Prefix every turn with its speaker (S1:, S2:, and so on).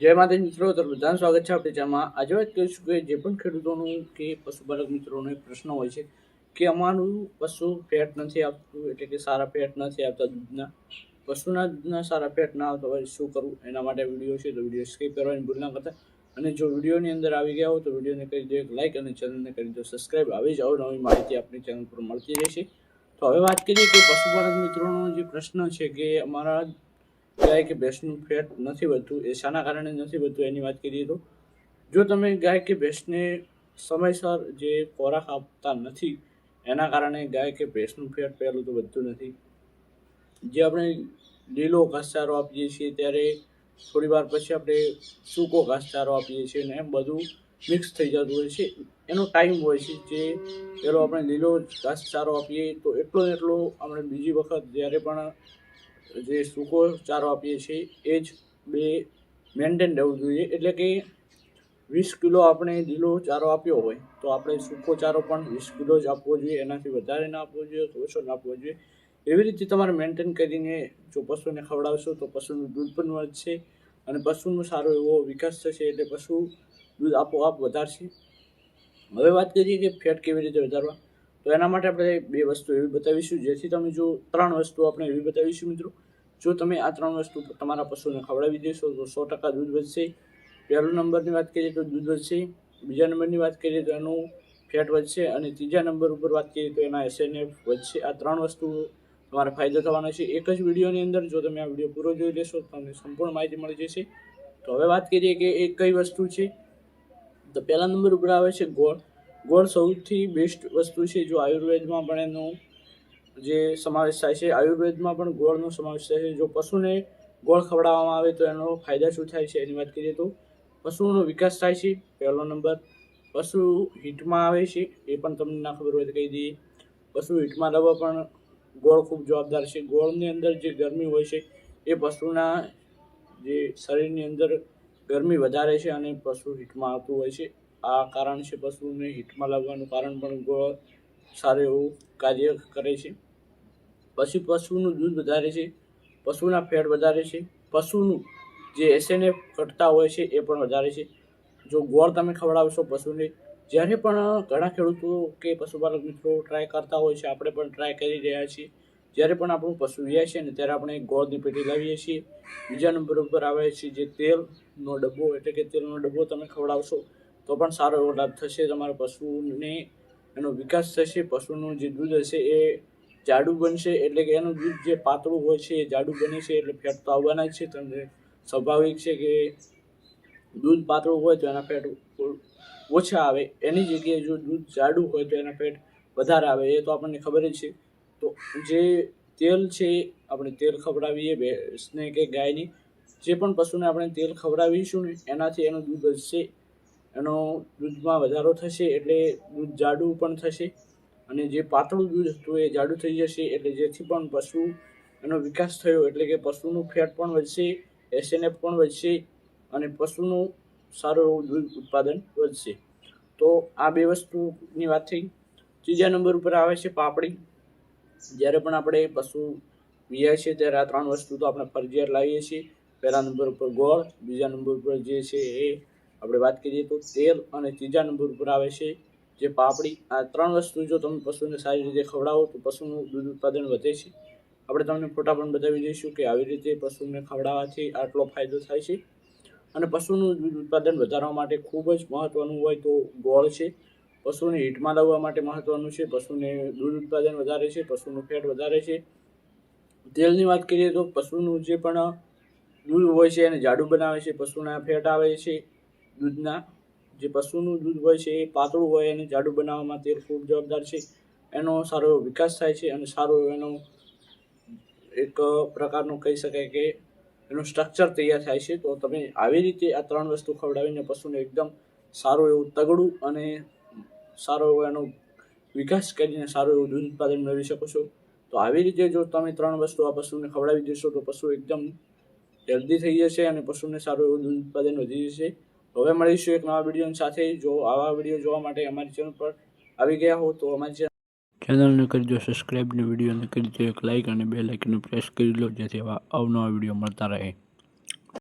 S1: જય માતા મિત્રો, તો બધાનું સ્વાગત છે આપણે જેમાં આજે વાત કરીશું કે જે પણ ખેડૂતોનું કે પશુપાલક મિત્રોનો એક પ્રશ્ન હોય છે કે અમારું પશુ ફેટ નથી આપતું એટલે કે સારા ફેટ નથી આપતા દૂધના. પશુના દૂધના સારા ફેટ ના આવતા હોય, શું કરવું? એના માટે વીડિયો છે, તો વીડિયો સ્કીપ કરવાની ભૂલ ના કરતા. અને જો વિડીયોની અંદર આવી ગયા હો, તો વિડીયોને કરી દો એક લાઇક અને ચેનલને કરી દો સબસ્ક્રાઈબ આવી જ નવી માહિતી આપણી ચેનલ પર મળતી રહેશે. તો હવે વાત કરીએ કે પશુપાલક મિત્રોનો જે પ્રશ્ન છે કે અમારા ગાય કે ભેંસનું ફેટ નથી વધતું, એ શાના કારણે નથી વધતું એની વાત કરીએ તો? જો તમે ગાય કે ભેંસને સમયસર જે ખોરાક આપતા નથી, એના કારણે ગાય કે ભેંસનું ફેટ પહેલું તો વધતું નથી. જે આપણે લીલો ઘાસચારો આપીએ છીએ, ત્યારે થોડી વાર પછી આપણે સૂકો ઘાસચારો આપીએ છીએ અને એમ બધું મિક્સ થઈ જતું હોય છે. એનો ટાઈમ હોય છે જે પેલો આપણે લીલો ઘાસચારો આપીએ તો એટલો એટલો આપણે બીજી વખત જ્યારે પણ જે સૂકો ચારો આપીએ છીએ, એ જ બે મેન્ટેન રહેવું જોઈએ. એટલે કે વીસ કિલો આપણે લીલો ચારો આપ્યો હોય, તો આપણે સૂકો ચારો પણ વીસ કિલો જ આપવો જોઈએ, એનાથી વધારે ના આપવો જોઈએ, તો ઓછો ના આપવો જોઈએ. એવી રીતે તમારે મેન્ટેન કરીને જો પશુને ખવડાવશો, તો પશુનું દૂધ પણ વધશે અને પશુનો સારો એવો વિકાસ થશે, એટલે પશુ દૂધ આપોઆપ વધારશે. હવે વાત કરીએ કે ફેટ કેવી રીતે વધારવા? તો એના માટે આપણે બે વસ્તુ એવી બતાવીશું. જેથી તમે જો ત્રણ વસ્તુ આપણે એવી બતાવીશું મિત્રો. જો તમે આ ત્રણ વસ્તુ તમારા પશુને ખવડાવી દેશો તો સો ટકા દૂધ વધશે. પહેલો નંબરની વાત કરીએ તો દૂધ વધશે. બીજા નંબરની વાત કરીએ તો એનું ફેટ વધશે અને ત્રીજા નંબર ઉપર વાત કરીએ તો એના એસએનએફ વધશે. આ ત્રણ વસ્તુ તમારે ફાયદો થવાનો છે. એક જ વિડીયોની અંદર જો તમે આ વીડિયો પૂરો જોઈ લેશો તમને સંપૂર્ણ માહિતી મળી જશે. તો હવે વાત કરીએ કે એ કઈ વસ્તુ છે. તો પહેલા નંબર ઉપર આવે છે ગોળ. ગોળ સૌથી બેસ્ટ વસ્તુ છે જો આયુર્વેદમાં પણ એનો જે સમાવેશ થાય છે. આયુર્વેદમાં પણ ગોળનો સમાવેશ થાય છે. જો પશુને ગોળ ખવડાવવામાં આવે તો એનો ફાયદા શું થાય છે એની વાત કરીએ તો પશુનો વિકાસ થાય છે. પહેલો નંબર, પશુ હીટમાં આવે છે. એ પણ તમને ના ખબર હોય તો કહી દઈએ. પશુ હીટમાં રહેવા પણ ગોળ ખૂબ જવાબદાર છે. ગોળની અંદર જે ગરમી હોય છે, એ પશુના જે શરીરની અંદર ગરમી વધારે છે અને પશુ હીટમાં આવતું હોય છે. આ કારણ છે પશુને હિટમાં લાવવાનું કારણ પણ ગોળ સારું એવું કાર્ય કરે છે. પછી પશુનું દૂધ વધારે છે, પશુના ફેટ વધારે છે, પશુનું જે એસએનએફ ઘટતા હોય છે એ પણ વધારે છે. જો ગોળ તમે ખવડાવશો પશુને, જ્યારે પણ ઘણા ખેડૂતો કે પશુપાલક મિત્રો ટ્રાય કરતા હોય છે, આપણે પણ ટ્રાય કરી રહ્યા છીએ. જ્યારે પણ આપણું પશુ વ્યાય છે ને ત્યારે આપણે ગોળની પેટી લાવીએ છીએ. બીજા નંબર ઉપર આવે છે જે તેલનો ડબ્બો, એટલે કે તેલનો ડબ્બો તમે ખવડાવશો તો પણ સારો એવો લાભ થશે તમારા પશુને, એનો વિકાસ થશે, પશુનું જે દૂધ હશે એ જાડું બનશે, એટલે કે એનું દૂધ જે પાતળું હોય છે એ જાડું બને છે, એટલે ફેટ તો આવવાના જ છે, તમને સ્વાભાવિક છે કે દૂધ પાતળું હોય તો એના ફેટ ઓછા આવે. એની જગ્યાએ જો દૂધ જાડું હોય તો એના ફેટ વધારે આવે, એ તો આપણને ખબર જ છે. તો જે તેલ છે, આપણે તેલ ખવડાવીએ ભેંસને કે ગાયની, જે પણ પશુને આપણે તેલ ખવડાવીશું ને એનાથી એનું દૂધ વધશે. એનો દૂધમાં વધારો થશે એટલે દૂધ જાડું પણ થશે અને જે પાતળું દૂધ હતું એ જાડું થઈ જશે એટલે જેથી પણ પશુ એનો વિકાસ થયો એટલે કે પશુનું ફેટ પણ વધશે, એસએનએફ પણ વધશે અને પશુનું સારું એવું દૂધ ઉત્પાદન વધશે. તો આ બે વસ્તુની વાત થઈ. ત્રીજા નંબર ઉપર આવે છે પાપડી. જ્યારે પણ આપણે પશુ વિયાય છે ત્યારે આ ત્રણ વસ્તુ તો આપણે ફરજિયાત લાવીએ છીએ. પહેલા નંબર ઉપર ગોળ, બીજા નંબર ઉપર જે છે એ આપણે વાત કરીએ તો તેલ અને ત્રીજા નંબર ઉપર આવે છે. જે પાપડી, આ ત્રણ વસ્તુ જો તમે પશુને સારી રીતે ખવડાવો તો પશુનું દૂધ ઉત્પાદન વધે છે. આપણે તમને ફોટા પણ બતાવી દઈશું કે આવી રીતે પશુને ખવડાવવાથી આટલો ફાયદો થાય છે. અને પશુનું દૂધ ઉત્પાદન વધારવા માટે ખૂબ જ મહત્ત્વનું હોય તો ગોળ છે. પશુને હીટમાં લાવવા માટે મહત્ત્વનું છે. પશુને દૂધ ઉત્પાદન વધારે છે, પશુનું ફેટ વધારે છે. તેલની વાત કરીએ તો પશુનું જે પણ દૂધ હોય છે એને જાડું બનાવે છે, પશુના ફેટ આવે છે. દૂધના જે પશુનું દૂધ હોય છે, એ પાતળું હોય એને જાડું બનાવવામાં તેલ ખૂબ જવાબદાર છે. એનો સારો એવો વિકાસ થાય છે અને સારો એનો એક પ્રકારનું કહી શકાય કે એનું સ્ટ્રક્ચર તૈયાર થાય છે. તો તમે આવી રીતે આ ત્રણ વસ્તુ ખવડાવીને પશુને એકદમ સારું એવું તગડું અને સારો એવો એનો વિકાસ કરીને સારું એવું દૂધ ઉત્પાદન મેળવી શકો છો. તો આવી રીતે જો તમે ત્રણ વસ્તુ આ પશુને ખવડાવી દેશો તો પશુ એકદમ હેલ્ધી થઈ જશે અને પશુને સારું એવું દૂધ ઉત્પાદન વધી જશે. હવે મળીશું એક નવા વીડિયો સાથે. જો આવા વીડિયો જોવા માટે અમારી ચેનલ પર આવી ગયા હો તો અમારી ચેનલ
S2: ચેનલને કરી દો સબસ્ક્રાઈબ ને કરી દો એક લાઇક અને બે લાઇકને પ્રેસ કરી લો જેથી આવા અવનવા વીડિયો મળતા રહે.